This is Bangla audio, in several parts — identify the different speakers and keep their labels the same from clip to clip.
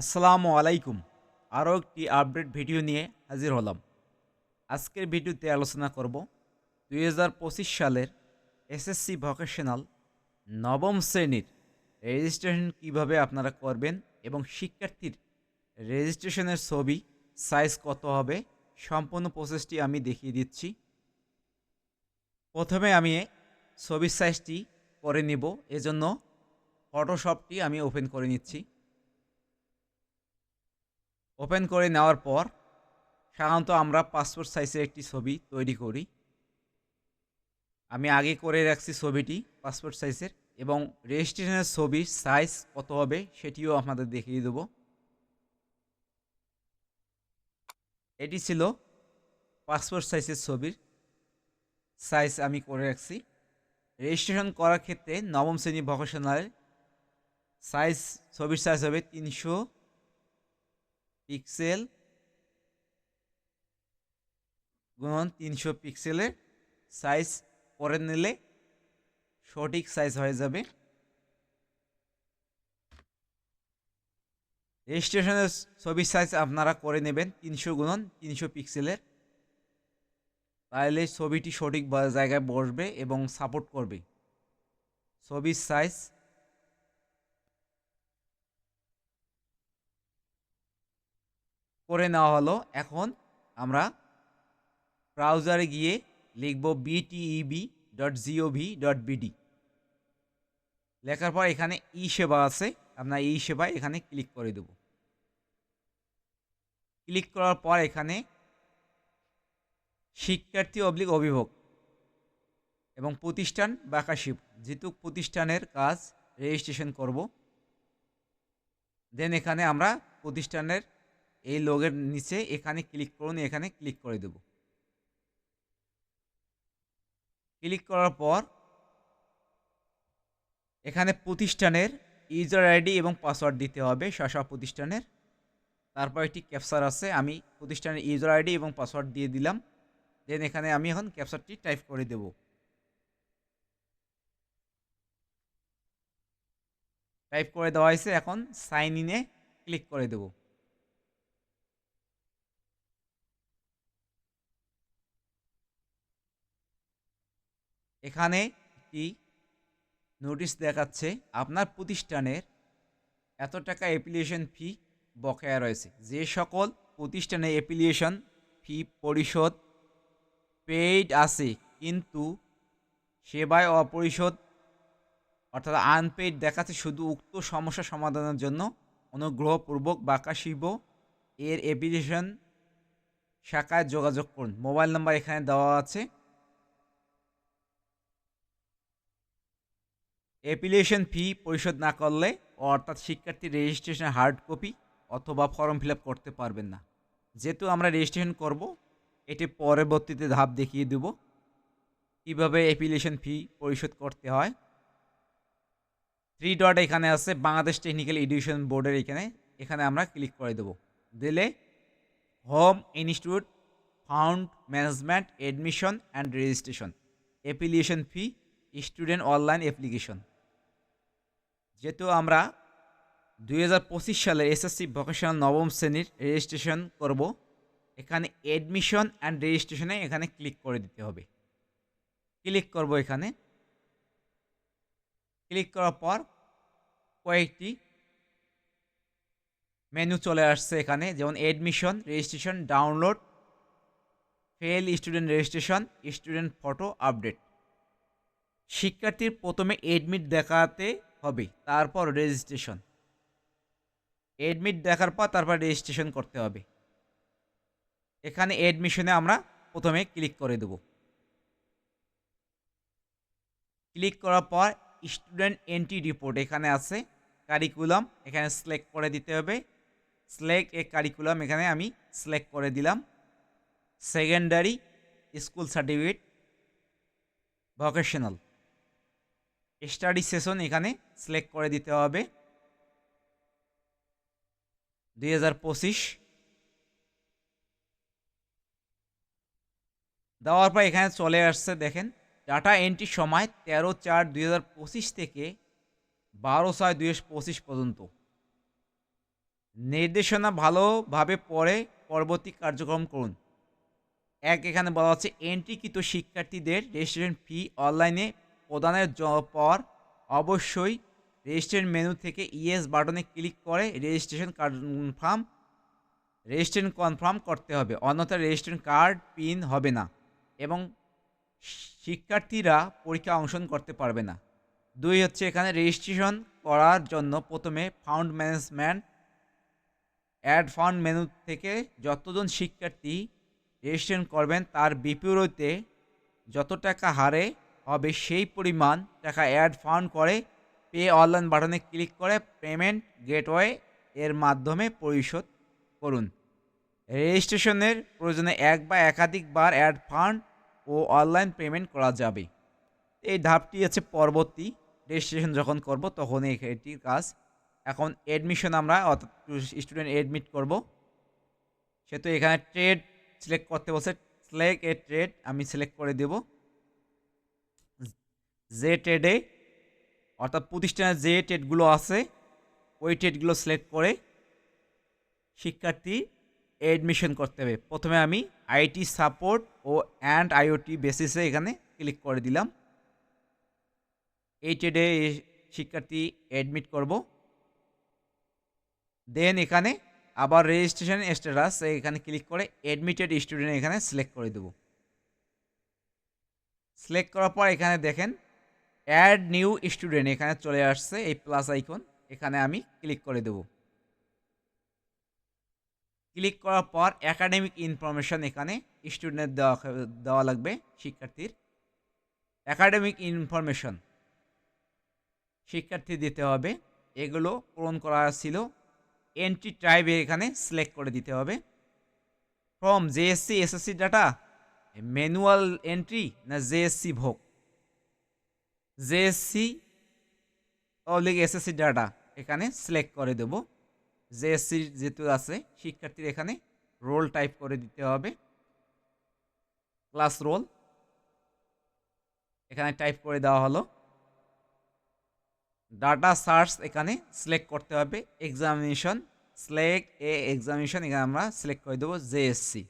Speaker 1: আসসালামু আলাইকুম। আরও একটি আপডেট ভিডিও নিয়ে হাজির হলাম। আজকের ভিডিওতে আলোচনা করব দুই হাজার পঁচিশ সালের এসএসসি ভোকেশনাল নবম শ্রেণির রেজিস্ট্রেশন কীভাবে আপনারা করবেন এবং শিক্ষার্থীর রেজিস্ট্রেশনের ছবি সাইজ কত হবে সম্পূর্ণ প্রসেসটি আমি দেখিয়ে দিচ্ছি। প্রথমে আমি ছবির সাইজটি করে নিব। এজন্য ফটোশপটি আমি ওপেন করে নিচ্ছি। ওপেন করে নেওয়ার পর সাধারণত আমরা পাসপোর্ট সাইজের একটি ছবি তৈরি করি। আমি আগে করে রাখছি ছবিটি পাসপোর্ট সাইজের এবং রেজিস্ট্রেশনের ছবির সাইজ কত হবে সেটিও আপনাদের দেখিয়ে দেব। এটি ছিল পাসপোর্ট সাইজের ছবির সাইজ আমি করে রাখছি। রেজিস্ট্রেশন করার ক্ষেত্রে নবম শ্রেণি ভকেশনালের সাইজ ছবির সাইজ হবে তিনশো পিক্সেল গুণন তিনশো পিক্সেলের সাইজ করে নিলে সঠিক সাইজ হয়ে যাবে। রেজিস্ট্রেশনের ছবির সাইজ আপনারা করে নেবেন, তিনশো গুণন তিনশো পিক্সেলের। তাহলে ছবিটি সঠিক জায়গায় বসবে এবং সাপোর্ট করবে। ছবির সাইজ করে নেওয়া হলো। এখন আমরা ব্রাউজারে গিয়ে লিখব BTEB dot GOV dot BD লেখার পর এখানে ই সেবা আছে। আপনার ই সেবায় এখানে ক্লিক করে দেব। ক্লিক করার পর এখানে শিক্ষার্থী অবলিক অভিভাবক এবং প্রতিষ্ঠান বাকাশিপ যেহেতু প্রতিষ্ঠানের কাজ রেজিস্ট্রেশন করব দেন এখানে আমরা প্রতিষ্ঠানের এই লোগের নিচে এখানে ক্লিক করুন, এখানে ক্লিক করে দেব। ক্লিক করার পর এখানে প্রতিষ্ঠানের ইউজার আইডি এবং পাসওয়ার্ড দিতে হবে শাসা প্রতিষ্ঠানের। তারপর একটি ক্যাপচার আছে, আমি প্রতিষ্ঠানের ইউজার আইডি এবং পাসওয়ার্ড দিয়ে দিলাম। দেন এখানে আমি এখন ক্যাপচারটি টাইপ করে দেব। টাইপ করে দেওয়া হয়েছে, এখন সাইন ইনে ক্লিক করে দেবো। এখানে একটি নোটিশ দেখাচ্ছে, আপনার প্রতিষ্ঠানের এত টাকা অ্যাপ্লিকেশন ফি বকেয়া রয়েছে। যে সকল প্রতিষ্ঠানে অ্যাপ্লিকেশন ফি পরিশোধ পেইড আছে, কিন্তু সেবায় অপরিশোধ অর্থাৎ আনপেইড দেখাচ্ছে, শুধু উক্ত সমস্যা সমাধানের জন্য অনুগ্রহপূর্বক বাকাশিব এর অ্যাপ্লিকেশন শাখায় যোগাযোগ করুন। মোবাইল নাম্বার এখানে দেওয়া আছে। অ্যাপ্লিকেশন ফি পরিশোধ না করলে অর্থাৎ শিক্ষার্থীর রেজিস্ট্রেশন হার্ড কপি অথবা ফর্ম ফিল করতে পারবেন না। যেহেতু আমরা রেজিস্ট্রেশন করব, এটি পরবর্তীতে ধাপ দেখিয়ে দেব কীভাবে অ্যাপ্লিকেশন ফি পরিশোধ করতে হয়। থ্রি ডট এখানে আছে বাংলাদেশ টেকনিক্যাল এডুকেশন বোর্ডের এখানে এখানে আমরা ক্লিক করে দেব। দিলে home institute fund management admission and registration application fee student online application যেহেতু আমরা দুই সালের এসএসসি ভোকেশনাল নবম শ্রেণির রেজিস্ট্রেশন করব, এখানে অ্যাডমিশন অ্যান্ড রেজিস্ট্রেশনে এখানে ক্লিক করে দিতে হবে। ক্লিক করব এখানে। ক্লিক করার পর কয়েকটি মেনু চলে আসছে এখানে, যেমন admission registration download fail student registration student photo update শিক্ষার্থীর প্রথমে এডমিট দেখাতে হবে, তারপর রেজিস্ট্রেশন এডমিট দেখার পর তারপর রেজিস্ট্রেশন করতে হবে। এখানে এডমিশনে আমরা প্রথমে ক্লিক করে দেব। ক্লিক করার পর স্টুডেন্ট এন্ট্রি রিপোর্ট এখানে আছে কারিকুলাম এখানে সিলেক্ট করে দিতে হবে। সিলেক্ট এ কারিকুলাম এখানে আমি সিলেক্ট করে দিলাম। Secondary school certificate vocational study session এখানে সিলেক্ট করে দিতে হবে। দুই হাজার পঁচিশ। দেওয়ার পর এখানে চলে আসছে, দেখেন ডাটা এন্ট্রির সময় তেরো চার দুই থেকে বারো ছয় দুই পর্যন্ত। নির্দেশনা ভালোভাবে পরে পরবর্তী কার্যক্রম করুন। এক, এখানে বলা হচ্ছে এন্ট্রিকৃত শিক্ষার্থীদের রেজিস্ট্রেশন ফি অনলাইনে প্রদানের পর অবশ্যই রেজিস্ট্রেশন মেনু থেকে ইএস বাটনে ক্লিক করে রেজিস্ট্রেশন কনফার্ম রেজিস্ট্রেশন কনফার্ম করতে হবে। অন্যথা রেজিস্ট্রেশন কার্ড পিন হবে না এবং শিক্ষার্থীরা পরীক্ষা অংশগ্রহণ করতে পারবে না। দুই হচ্ছে এখানে রেজিস্ট্রেশন করার জন্য প্রথমে fund management, add fund menu থেকে যতজন শিক্ষার্থী রেজিস্ট্রেশন করবেন তার বিপরীতে যত টাকা হারে হবে সেই পরিমাণ। টাকা অ্যাড ফান্ড করে পে অনলাইন বাটনে ক্লিক করে পেমেন্ট গেটওয়ে এর মাধ্যমে পরিশোধ করুন। রেজিস্ট্রেশনের প্রয়োজনে এক বা একাধিকবার অ্যাড ফান্ড ও অনলাইন পেমেন্ট করা যাবে। এই ধাপটি হচ্ছে পরবর্তী রেজিস্ট্রেশন যখন করব তখন এটির কাজ। এখন অ্যাডমিশন আমরা, অর্থাৎ স্টুডেন্ট এডমিট করব। সেহেতু এখানে ট্রেড সিলেক্ট করতে বলছে সিলেক্ট এ ট্রেড আমি সিলেক্ট করে দেব। যে ট্রেডে অর্থাৎ প্রতিষ্ঠানের যে ট্রেডগুলো আছে, ওই ট্রেডগুলো সিলেক্ট করে শিক্ষার্থী এডমিশন করতে হবে। প্রথমে আমি আইটি সাপোর্ট ও অ্যান্ড আইওটি বেসিসে এখানে ক্লিক করে দিলাম। এই ট্রেডে শিক্ষার্থী অ্যাডমিট করব। দেন এখানে আবার রেজিস্ট্রেশন স্ট্যাটাস এখানে ক্লিক করে অ্যাডমিটেড স্টুডেন্ট এখানে সিলেক্ট করে দেব। সিলেক্ট করার পর এখানে দেখেন অ্যাড নিউ স্টুডেন্ট এখানে চলে আসছে এই প্লাস আইকন এখানে আমি ক্লিক করে দেব। ক্লিক করার পর একাডেমিক ইনফরমেশন এখানে স্টুডেন্ট দেওয়া দেওয়া লাগবে, শিক্ষার্থীর। একাডেমিক ইনফরমেশন শিক্ষার্থী দিতে হবে। এগুলো পূরণ করা ছিল। এন্ট্রি ট্রাইবে এখানে সিলেক্ট করে দিতে হবে। From JSC SSC data manual entry না জেএসসি ভোগ? জেএসসি অবলিক এসএসসি ডাটা এখানে সিলেক্ট করে দেব। জেএসসি যেহেতু আছে, শিক্ষার্থীর এখানে রোল টাইপ করে দিতে হবে। ক্লাস রোল এখানে টাইপ করে দেওয়া হলো। ডাটা সার্চ এখানে সিলেক্ট করতে হবে। এক্সামিনেশন সিলেক্ট এ এক্সামিনেশন এখানে আমরা সিলেক্ট করে দেবো জেএসসি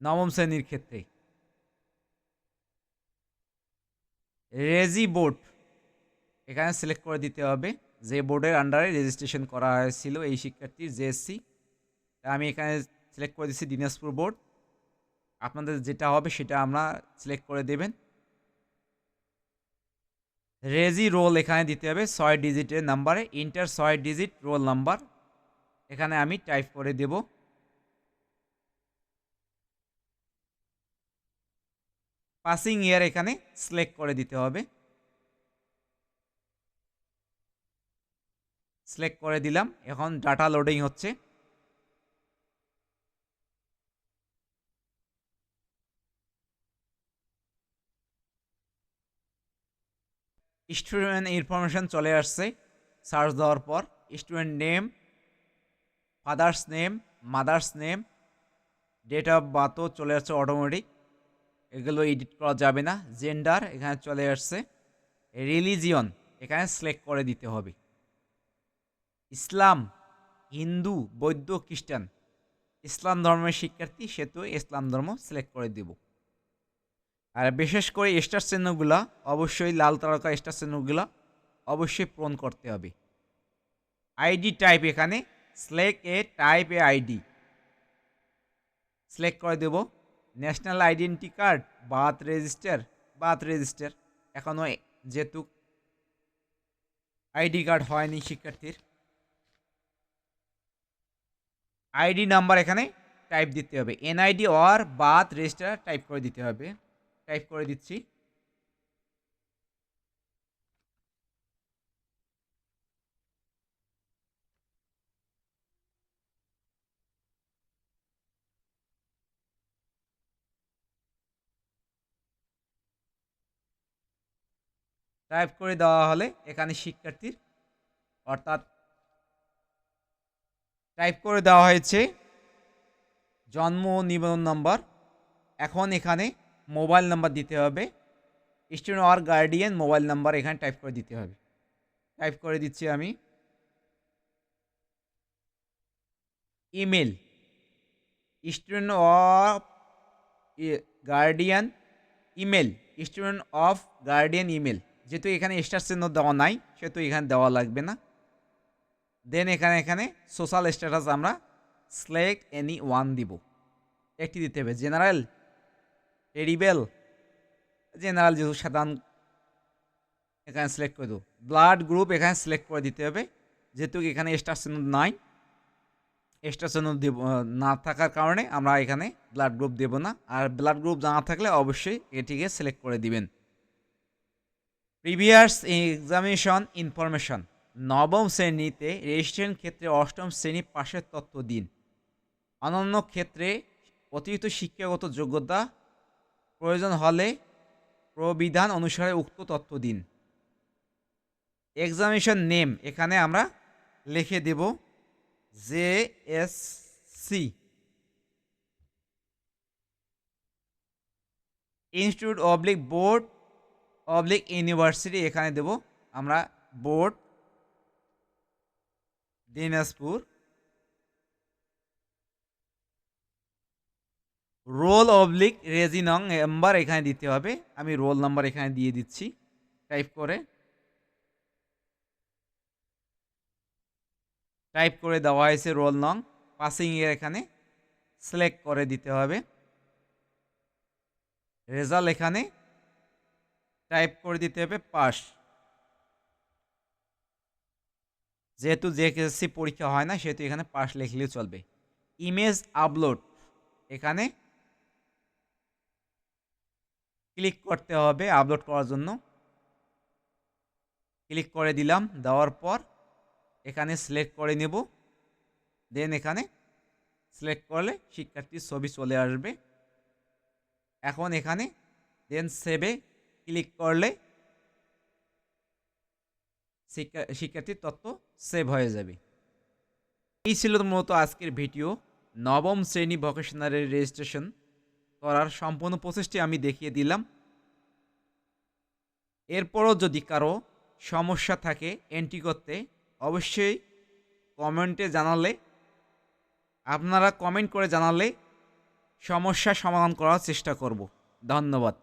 Speaker 1: নবম শ্রেণির ক্ষেত্রে। রেজি বোর্ড এখানে সিলেক্ট করে দিতে হবে। যে বোর্ডের আন্ডারে রেজিস্ট্রেশন করা হয়েছিল এই শিক্ষার্থীর জেএসসি আমি এখানে সিলেক্ট করে দিচ্ছি দিনাজপুর বোর্ড আপনাদের যেটা হবে সেটা আমরা সিলেক্ট করে দেবেন। রেজি রোল এখানে দিতে হবে ছয় ডিজিটের নাম্বারে ইন্টার ছয় ডিজিট রোল নাম্বার এখানে আমি টাইপ করে দেব। পাসিং ইয়ার এখানে সিলেক্ট করে দিতে হবে। সিলেক্ট করে দিলাম। এখন ডাটা লোডিং হচ্ছে। স্টুডেন্ট ইনফরমেশন চলে আসছে সার্চ দেওয়ার পর। Student name, father's name, mother's name, date of বার্থও চলে আসছে অটোমেটিক। এগুলো এডিট করা যাবে না। জেন্ডার এখানে চলে আসছে। রিলিজিয়ন এখানে সিলেক্ট করে দিতে হবে। ইসলাম, হিন্দু, বৌদ্ধ, খ্রিস্টান, ইসলাম ধর্মের শিক্ষার্থী, সেহেতু ইসলাম ধর্ম সিলেক্ট করে দেব। আর বিশেষ করে স্টার চিহ্নগুলা, অবশ্যই লাল তারকা স্টার চিহ্নগুলা অবশ্যই পূরণ করতে হবে। আইডি টাইপ এখানে select a type a ID select করে দেব। National identity card, birth register birth register. এখনও যেহেতু আইডি কার্ড হয়নি শিক্ষার্থীর। আইডি নাম্বার এখানে টাইপ দিতে হবে। NID or birth register type করে দিতে হবে। টাইপ করে দিচ্ছি। টাইপ করে দেওয়া হলে এখানে শিক্ষার্থীর অর্থাৎ টাইপ করে দেওয়া হয়েছে জন্ম নিবন্ধন নম্বর। এখন এখানে মোবাইল নাম্বার দিতে হবে। স্টুডেন্ট আর গার্ডিয়ান মোবাইল নাম্বার এখানে টাইপ করে দিতে হবে। টাইপ করে দিচ্ছি আমি। Email. Student of guardian email. Student of guardian email. যেহেতু এখানে স্টার চিহ্ন দেওয়া নাই, সেহেতু এখানে দেওয়া লাগবে না। দেন এখানে এখানে সোশ্যাল স্ট্যাটাস আমরা সিলেক্ট এনি ওয়ান দিব। একটি দিতে হবে। জেনারেল টেরিবেল জেনারেল যেহেতু সাধারণ, এখানে সিলেক্ট করে দেবো। ব্লাড গ্রুপ এখানে সিলেক্ট করে দিতে হবে। যেহেতু এখানে স্টার চিহ্ন নাই স্টার চিহ্ন দেব, না থাকার কারণে আমরা এখানে ব্লাড গ্রুপ দেব না। আর ব্লাড গ্রুপ জানা থাকলে অবশ্যই এটিকে সিলেক্ট করে দিবেন। প্রিভিয়াস এক্সামিনেশন ইনফরমেশন নবম শ্রেণীতে রেজিস্ট্রেশন ক্ষেত্রে অষ্টম শ্রেণি পাশের তথ্য দিন। অনন্য ক্ষেত্রে অতিরিক্ত শিক্ষাগত যোগ্যতা প্রয়োজন হলে প্রবিধান অনুসারে উক্ত তথ্য দিন। এক্সামিনেশন নেম এখানে আমরা লিখে দেব J S C. Institute oblique board oblique university এখানে দেব। আমরা board Dinajpur roll oblique reg no number এখানে দিতে হবে। আমি রোল নাম্বার এখানে দিয়ে দিচ্ছি টাইপ করে। টাইপ করে দেওয়া হয়েছে রোল নং পাসিং এর এখানে সিলেক্ট করে দিতে হবে। রেজাল্ট এখানে টাইপ করে দিতে হবে পাস। যেহেতু জেএসসি পরীক্ষা হয় না, সেহেতু এখানে পাস লিখলেও চলবে। ইমেজ আপলোড, এখানে ক্লিক করতে হবে আপলোড করার জন্য। ক্লিক করে দিলাম, দেওয়ার পর এখানে সিলেক্ট করে নেব। দেন এখানে সিলেক্ট করলে শিক্ষার্থীর ছবি চলে আসবে। এখন এখানে দেন সেভে ক্লিক করলে শিক্ষা, শিক্ষার্থীর তথ্য সেভ হয়ে যাবে। এই ছিল মূলত আজকের ভিডিও নবম শ্রেণি ভোকেশনালের রেজিস্ট্রেশন করার সম্পূর্ণ প্রসেসটি আমি দেখিয়ে দিলাম। এরপরও যদি কারও সমস্যা থাকে এন্ট্রি করতে, অবশ্যই কমেন্টে জানালে, আপনারা কমেন্ট করে জানালে সমস্যা সমাধান করার চেষ্টা করব। ধন্যবাদ।